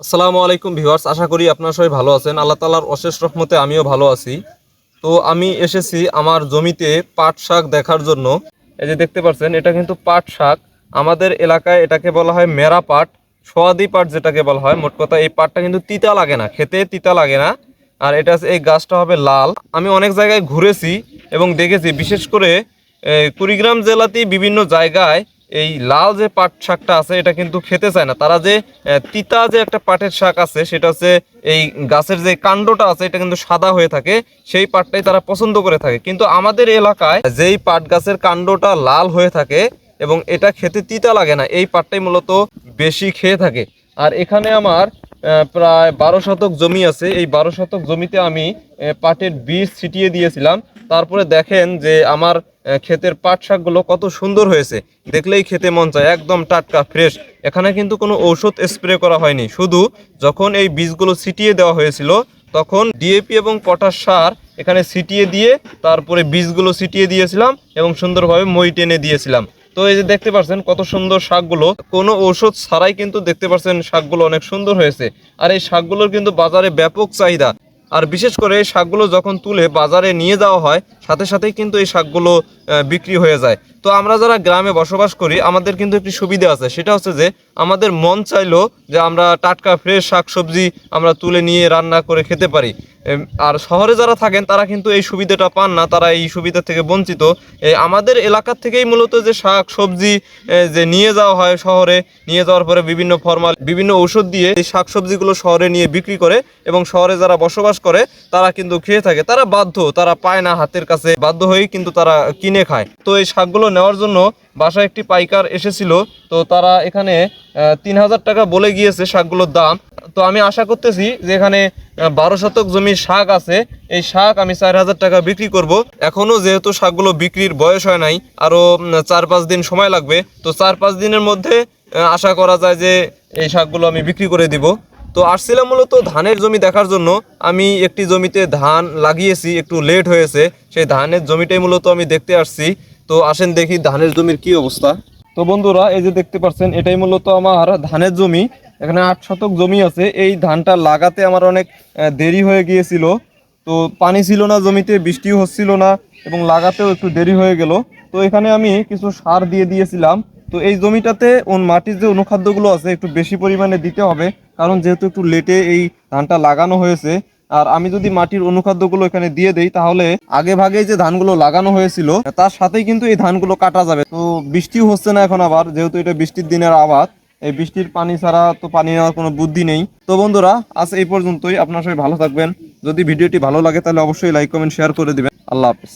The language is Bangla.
আসসালামু আলাইকুম ভিউয়ার্স, আশা করি আপনারা সবাই ভালো আছেন। আল্লাহ তালার অশেষ রহমতে আমিও ভালো আছি। তো আমি এসেছি আমার জমিতে পাট শাক দেখার জন্য। এই যে দেখতে পাচ্ছেন, এটা কিন্তু পাট শাক। আমাদের এলাকায় এটাকে বলা হয় মেরা পাট, সোয়াদি পাট যেটাকে বলা হয়। মোট কথা এই পাটটা কিন্তু তিতা লাগে না, খেতে তিতা লাগে না। আর এটা এই গাছটা হবে লাল। আমি অনেক জায়গায় ঘুরেছি এবং দেখেছি, বিশেষ করে কুড়িগ্রাম জেলাতেই বিভিন্ন জায়গায় এই লাল যে পাট শাকটা আছে, এটা কিন্তু খেতে চায় না। তারা যে তিতা যে একটা পাটের শাক আছে, সেটা হচ্ছে এই গাছের যে কাণ্ডটা আছে, এটা কিন্তু সাদা হয়ে থাকে। সেই পাটটাই তারা পছন্দ করে থাকে। কিন্তু আমাদের এলাকায় যেই পাট গাছের কাণ্ডটা লাল হয়ে থাকে এবং এটা খেতে তিতা লাগে না, এই পাটটাই মূলত বেশি খেয়ে থাকে। আর এখানে আমার প্রায় বারো শতক জমি আছে। এই বারো শতক জমিতে আমি পাটের বীজ ছিটিয়ে দিয়েছিলাম। তারপরে দেখেন যে আমার ক্ষেতের পাট শাকগুলো কত সুন্দর হয়েছে। দেখলেই খেতে মন চায়, একদম টাটকা, ফ্রেশ। এখানে কিন্তু কোনো ঔষধ স্প্রে করা হয়নি। শুধু যখন এই বীজগুলো ছিটিয়ে দেওয়া হয়েছিল, তখন ডিএপি এবং পটাশ সার এখানে ছিটিয়ে দিয়ে তারপরে বীজগুলো ছিটিয়ে দিয়েছিলাম এবং সুন্দরভাবে মই টেনে দিয়েছিলাম। তো এই যে দেখতে পাচ্ছেন কত সুন্দর শাকগুলো। কোনো ঔষধ ছাড়াই কিন্তু দেখতে পাচ্ছেন শাকগুলো অনেক সুন্দর হয়েছে। আর এই শাকগুলোর কিন্তু বাজারে ব্যাপক চাহিদা। আর বিশেষ করে এই শাকগুলো যখন তুলে বাজারে নিয়ে যাওয়া হয়, সাথে সাথেই কিন্তু এই শাকগুলো বিক্রি হয়ে যায়। তো আমরা যারা গ্রামে বসবাস করি, আমাদের কিন্তু একটি সুবিধা আছে। সেটা হচ্ছে যে, আমাদের মন চাইলো যে আমরা টাটকা ফ্রেশ শাকসবজি আমরা তুলে নিয়ে রান্না করে খেতে পারি। আর শহরে যারা থাকেন, তারা কিন্তু এই সুবিধাটা পান না, তারা এই সুবিধা থেকে বঞ্চিত। আমাদের এলাকা থেকেই মূলত যে শাক সবজি যে নিয়ে যাওয়া হয় শহরে, নিয়ে যাওয়ার পরে বিভিন্ন ফরমাল, বিভিন্ন ঔষধ দিয়ে এই শাক সবজিগুলো শহরে নিয়ে বিক্রি করে এবং শহরে যারা বসবাস করে, তারা কিন্তু খেয়ে থাকে। তারা বাধ্য, তারা পায় না হাতের কাছে, বাধ্য হয়েই কিন্তু তারা কিনে খায়। তো এই শাকগুলো নেওয়ার জন্য বাসায় একটি পাইকার এসেছিল। তো তারা এখানে তিন হাজার টাকা বলে গিয়েছে শাকগুলোর দাম। তো আমি আশা করতেছি যে এখানে বারো শতক জমির শাক আছে। এই শাক আমি চার হাজার টাকা বিক্রি করব। এখনও যেহেতু শাকগুলো বিক্রির বয়স হয় নাই আরও উম, চার পাঁচ দিন সময় লাগবে। তো চার পাঁচ দিনের মধ্যে আশা করা যায় যে এই শাকগুলো আমি বিক্রি করে দিব। তো আসছিলাম মূলত ধানের জমি দেখার জন্য। আমি একটি জমিতে ধান লাগিয়েছি একটু লেট হয়েছে। সেই ধানের জমিটাই মূলত আমি দেখতে আসছি। তো আসেন দেখি ধানের জমির কি অবস্থা। তো বন্ধুরা, এই যে দেখতে পাচ্ছেন, এটাই মূলত আমার ধানের জমি। এখানে আট শতক জমি আছে। এই ধানটা লাগাতে আমার অনেক দেরি হয়ে গিয়েছিল। তো পানি ছিল না জমিতে, বৃষ্টিও হচ্ছিল না, এবং লাগাতেও একটু দেরি হয়ে গেল। তো এখানে আমি কিছু সার দিয়ে দিয়েছিলাম। তো এই জমিটাতে মাটির যে অনুখাদ্যগুলো আছে, একটু বেশি পরিমাণে দিতে হবে। কারণ যেহেতু একটু লেটে এই ধানটা লাগানো হয়েছে আর আমি যদি মাটির অনুখাদ্যগুলো এখানে দিয়ে দেই, তাহলে আগে ভাগে যে ধানগুলো লাগানো হয়েছিল, তার সাথেই কিন্তু এই ধানগুলো কাটা যাবে। তো বৃষ্টিও হচ্ছে না এখন আবার, যেহেতু এটা বৃষ্টির দিনের আবাদ, এই বৃষ্টির পানি ছাড়া তো পানি নেওয়ার কোনো বুদ্ধি নেই। তো বন্ধুরা, আজ এই পর্যন্তই। আপনার সবাই ভালো থাকবেন। যদি ভিডিওটি ভালো লাগে, তাহলে অবশ্যই লাইক কমেন্ট শেয়ার করে দিবেন। আল্লাহ হাফিজ।